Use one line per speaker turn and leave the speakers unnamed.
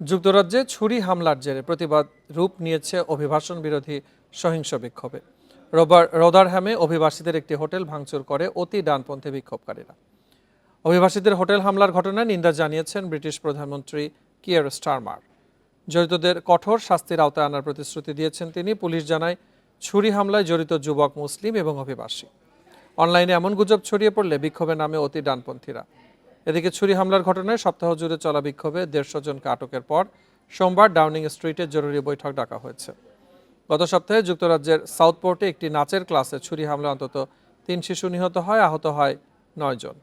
যুক্তরাজ্যে ছুরি হামলার জেরে প্রতিবাদ রূপ নিয়েছে অভিবাসন বিরোধী সহিংস বিক্ষোভে। রোববার রোদারহ্যামে অভিবাসীদের একটি হোটেল ভাঙচুর করে অতি ডানপন্থী বিক্ষোভকারীরা। অভিবাসীদের হোটেল হামলার ঘটনায় নিন্দা জানিয়েছেন ব্রিটিশ প্রধানমন্ত্রী কিয়ার স্টারমার। জড়িতদের কঠোর শাস্তির আওতায় আনার প্রতিশ্রুতি দিয়েছেন তিনি। পুলিশ জানায়, ছুরি হামলায় জড়িত যুবক মুসলিম এবং অভিবাসী। অনলাইনে এমন গুজব ছড়িয়ে পড়লে বিক্ষোভে নামে অতি ডানপন্থীরা এদিকে ছুরি হামলার ঘটনায় সপ্তাহ জুড়ে চলা বিক্ষোভে দেড়শো জনকে আটকের পর সোমবার ডাউনিং স্ট্রিটে জরুরি বৈঠক ডাকা হয়েছে। গত সপ্তাহে যুক্তরাজ্যের সাউথপোর্টে একটি নাচের ক্লাসে ছুরি হামলায় অন্তত তিন শিশু নিহত হয়, আহত হয় নয় জন।